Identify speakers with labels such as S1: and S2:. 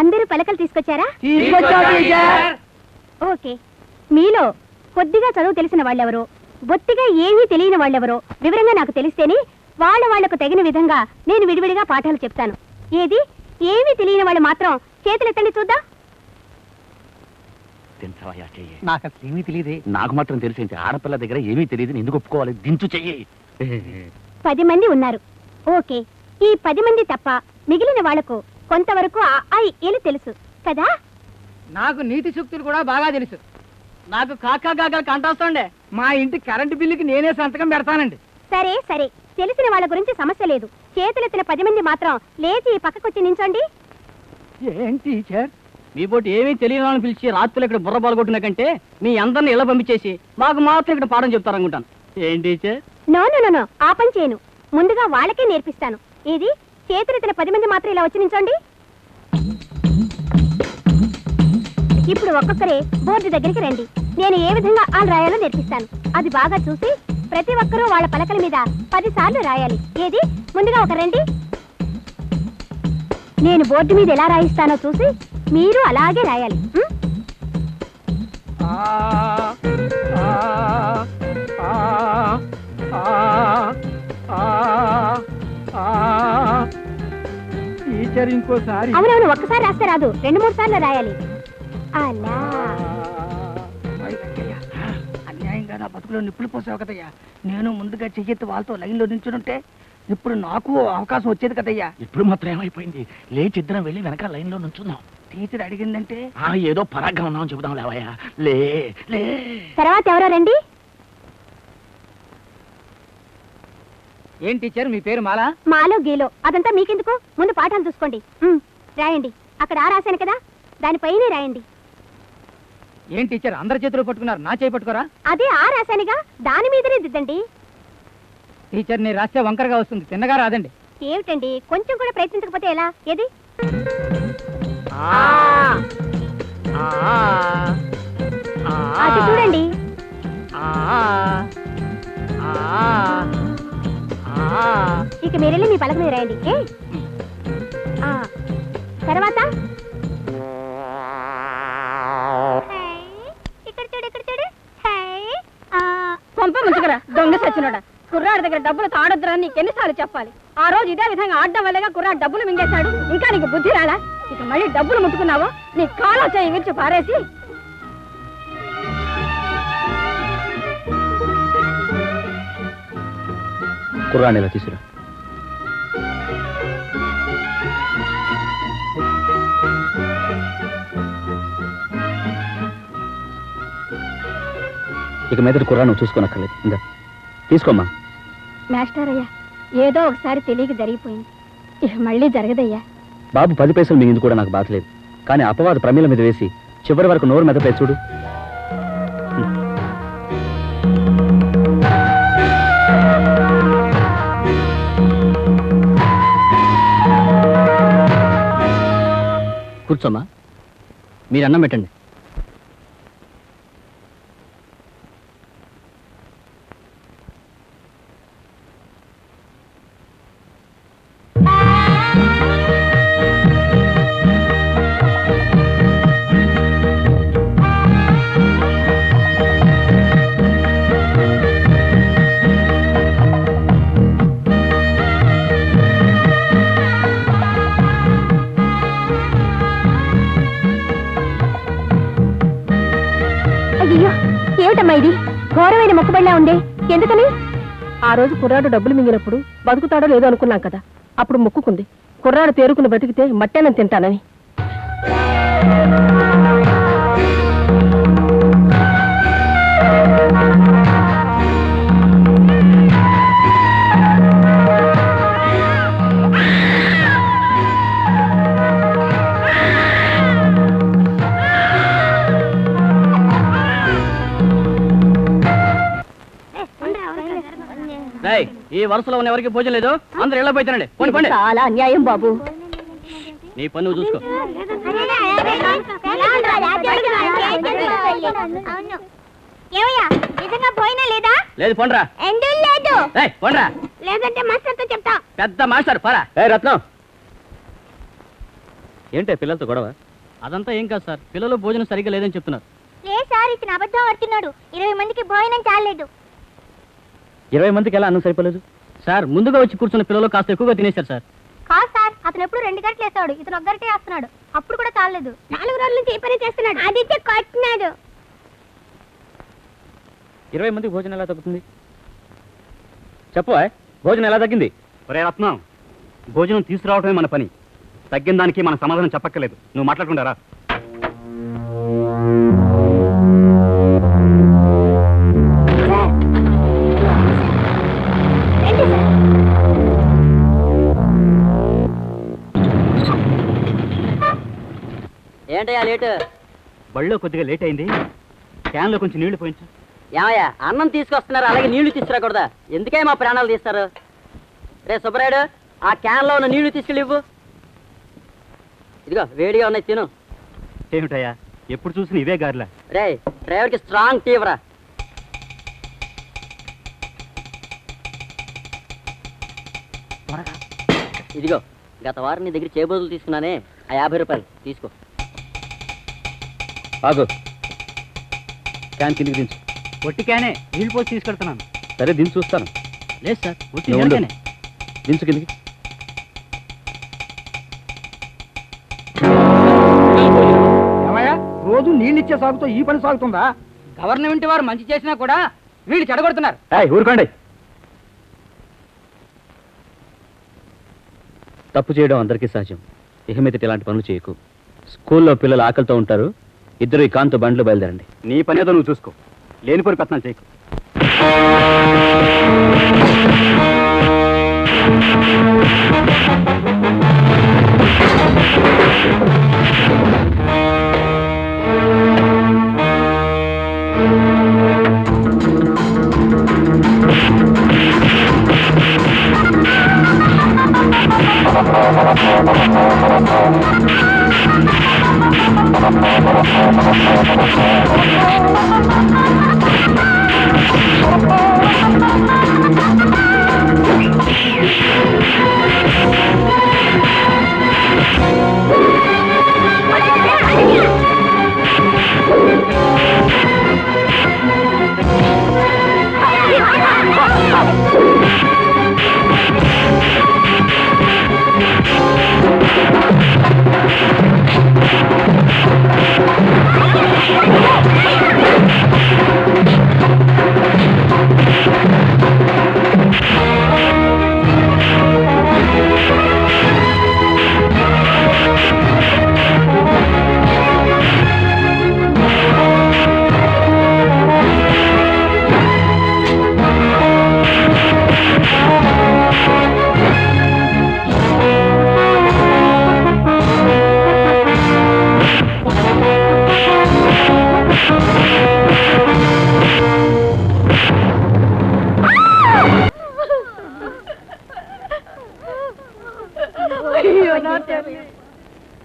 S1: అందరూ పలకలు తీసుకొచ్చారా? ఓకే. మీలో కొద్దిగా చదువు తెలిసిన వాళ్ళెవరో బొత్తిగా ఏమీ తెలియని వాళ్ళెవరో వివరంగా నాకు తెలిస్తేనే వాళ్ళ వాళ్ళకు తగిన విధంగా నేను విడివిడిగా పాఠాలు చెప్తాను. ఏది? ఏమీ తెలియని వాళ్ళు మాత్రం చేతులెత్తండి చూద్దాం.
S2: చెయ్యి?
S3: నాకు అసలు ఏమీ తెలియదే.
S2: నాకు మాత్రం తెలిసింది ఆడపిల్ల దగ్గర ఏమీ తెలియదు నేను ఎందుకు ఒప్పుకోవాలి? దించు చెయ్యి.
S1: పది మంది ఉన్నారు. ఓకే. ఈ పది మంది తప్ప మిగిలిన వాళ్ళకు కొంతవరకు ఆ ఆ ఏలు తెలుసు. కదా?
S3: నాకు నీతి సూక్తులు కూడా బాగా తెలుసు. నాకు కాకా కాకా కంటొస్తుండే. మా ఇంటి కరెంటు బిల్లుకి నేనే సంతకం పెడతానండి.
S1: సరే సరే. తెలిసిన వాళ్ళ గురించి సమస్య లేదు. చేతులెత్తిన పది మంది మాత్రం లేచి ఈ పక్కకొచ్చి నించోండి.
S3: ఏం టీచర్? మీ పోటీ ఏమీ తెలియని వాళ్ళని పిలిచి రాత్రులు ఇక్కడ బుర్ర పాల్గొట్టిన కంటే మీ అందరిని ఇలా పంపించేసి మాకు మాత్రం ఇక్కడ పాఠం చెప్తారనుకుంటాను. ఏం టీచర్?
S1: నో నో, నో ఆ పని చేయను. ముందుగా వాళ్ళకే నేర్పిస్తాను. ఇది చేతులెత్తిన పది మంది మాత్రం ఇలా వచ్చి నించోండి ఇప్పుడు ఒక్కొక్కరే బోర్డు దగ్గరికి రండి. నేను ఏ విధంగా ఆలు రాయాలో నేర్పిస్తాను. అది బాగా చూసి ప్రతి ఒక్కరూ వాళ్ళ పలకల మీద పది సార్లు రాయాలి. ఏది? ముందుగా ఒక రండి. నేను బోర్డు మీద ఎలా రాయిస్తానో చూసి మీరు అలాగే రాయాలి. ఉం?
S3: టీచర్ ఇంకోసారి.
S1: అవునవును ఒక్కసారి రాస్తే రాదు. రెండు మూడు సార్లు రాయాలి. అలా.
S3: అన్యాయంగా నా బతుకులో నిప్పులు పోసావు కదయ్యా. నేను ముందుగా చెయ్యెత్తి వాళ్ళతో లైన్లో నించునుంటే ఇప్పుడు నాకు అవకాశం వచ్చేది కదయ్యా.
S2: ఇప్పుడు మాత్రం ఏమైపోయింది? లేచి ఇద్దరం వెళ్ళి వెనక లైన్లో నుంచుందాం.
S3: టీచర్ అడిగిందంటే?
S2: ఆ ఏదో పరాగ్గా ఉన్నాం చెబుదాం లేవయ్యా. లే లే.
S1: తర్వాత ఎవరో రండి.
S3: ఏం టీచర్ మీ పేరు మాలా?
S1: మాలో గీలో. అదంతా మీకెందుకు? ముందు పాఠాలు చూసుకోండి. ఉమ్, రాయండి. అక్కడ ఆ రాశాను కదా? దానిపైనే రాయండి.
S3: ఏం టీచర్ అందరి చేతులు పట్టుకున్నారు. నా చేయి పట్టుకోరా?
S1: అదే ఆ రాశానుగా. దాని మీదనే దిద్దండి.
S3: టీచర్ నీ రాస్తే వంకరగా వస్తుంది. తిన్నగా రాదండి.
S1: ఏమిటండి? కొంచెం కూడా ప్రయత్నించకపోతే ఎలా? ఏది? అది చూడండి. ఇక మీరెళ్ళి మీ పలక మీద రాయండి. ఏ? ఆ, తర్వాత? హై, ఇక్కడ చూడు ఇక్కడ చూడు. హై, ఆ,
S4: పంప ముంచుకురా దొంగ సచ్చినోడా. కుర్రాడి దగ్గర డబ్బులు తాడొద్దురా నీకు ఎన్నిసార్లు చెప్పాలి. ఆ రోజు ఇదే విధంగా ఆడడం వల్లగా కుర్రాడు డబ్బులు మింగేశాడు. ఇంకా నీకు బుద్ధి రాలా? ఇక మళ్ళీ డబ్బులు ముట్టుకున్నావో నీ కాలా చేయి విరిచి పారేసి.
S2: కుర్రాన్ని ఇలా ఇక మీద కుర్రా నువ్వు చూసుకోనక్కర్లేదు. ఇంకా తీసుకోమ్మా.
S4: మాస్టర్ అయ్యా ఏదో ఒకసారి తెలియక జరిగిపోయింది. ఇక మళ్ళీ జరగదయ్యా.
S2: బాబు పది పైసలు మిగింది కూడా నాకు బాధలేదు కానీ అపవాద ప్రమీల మీద వేసి చివరి వరకు నోరు మెదపే చూడు.
S3: కూర్చోమ్మా. మీరు అన్నం పెట్టండి.
S1: ఏమిటమ్మా ఇది ఘోరమైన మొక్కుబడిలా ఉందే. ఎందుకని?
S4: ఆ రోజు కుర్రాడు డబ్బులు మింగినప్పుడు బతుకుతాడో లేదో అనుకున్నాం కదా. అప్పుడు మొక్కుకుంది. కుర్రాడు తేరుకుని బతికితే మట్టేనని తింటానని.
S3: ఈ వరుసలో ఉన్న ఎవరికి భోజనం లేదు? అందరు ఇళ్ళ పోయితేనండి పోండి పండి.
S4: చాలా అన్యాయం బాబు.
S3: నీ పని నువ్వు చూసుకో.
S1: ఏమయ్యా నిజంగా పోయినా లేదా?
S3: పండ్రా. పండ్రా.
S1: లేదంటే మాస్టర్తో చెప్తా.
S3: పెద్ద మాస్టర్ పరా. ఏ రత్నం.
S2: ఏంటే పిల్లలతో గొడవ?
S3: అదంతా ఏం కాదు సార్. పిల్లలు భోజనం సరిగ్గా లేదని చెప్తున్నారు.
S5: లే సార్ ఇతను అబద్ధం ఆడుతున్నాడు. ఇరవై మందికి భోజనం చాలేదు
S2: ఇరవై మందికి ఎలా అన్నం సరిపోలేదు?
S3: సార్ ముందుగా వచ్చి కూర్చున్న పిల్లలు కాస్త ఎక్కువగా తినేశారు సార్.
S5: కాదు సార్. అతను ఎప్పుడు రెండు గంటలు వేస్తాడు ఇతను ఒక గంటే వేస్తున్నాడు. అప్పుడు కూడా చాలేదు నాలుగు రోజుల నుంచి ఏ పని చేస్తున్నాడు. అది కొట్టినాడు.
S2: ఇరవై మందికి భోజనం ఎలా తగ్గుతుంది? చెప్పు భోజనం ఎలా తగ్గింది?
S6: ఒరే రత్నం భోజనం తీసుకురావటమే మన పని. తగ్గిన దానికి మన సమాధానం చెప్పక్కర్లేదు. నువ్వు మాట్లాడుకుంటారా
S7: లేటు.
S6: బళ్ళో కొద్దిగా లేట్ అయింది. క్యాన్లో కొంచెం నీళ్ళు పోయించు.
S7: ఏమయ్యా అన్నం తీసుకొస్తున్నారు అలాగే నీళ్ళు తీసుకురాకూడదా? ఎందుకే మా ప్రాణాలు తీస్తారు? రే సుబ్బరాయుడు ఆ క్యాన్లో ఉన్న నీళ్ళు తీసుకెళ్ళి ఇవ్వు. ఇదిగో వేడిగా ఉన్నాయి తిను.
S6: ఏమిటయ్యా ఎప్పుడు చూసిన ఇవే గారిలా?
S7: రే డ్రైవర్కి స్ట్రాంగ్ త్వరగా. ఇదిగో గత వారం నీ దగ్గర చేబోదులు తీసుకున్నానే ఆ యాభై రూపాయలు తీసుకో.
S2: ఆగు. క్యాన్ కిందికి దించు.
S6: ఒట్టి క్యానే నీళ్ళు పోసి తీసుకెళ్తున్నాను.
S2: సరే దించి చూస్తాను.
S3: లేదు సార్ ఉత్తి
S2: నువ్వు ఉండు.
S3: నీళ్ళకేనే.
S2: దించు కిందికి.
S8: ఏమయ్యా రోజు నీళ్ళు ఇచ్చే సాగుతో ఈ పని సాగుతుందా?
S3: గవర్నమెంట్ వారు మంచి చేసినా కూడా వీళ్ళు చెడగొడుతున్నారు.
S2: ఏయ్, ఊరుకోండి. తప్పు చేయడం అందరికీ సహజం. ఇక మీదట ఇలాంటి పనులు చేయకు. స్కూల్లో పిల్లలు ఆకలితో ఉంటారు. ఇద్దరు ఈ కాంతో బండ్లు బయలుదేరండి.
S6: నీ పని ఏదో నువ్వు చూసుకో. లేనిపోని పెత్తనం చేయకు.
S5: Thank you.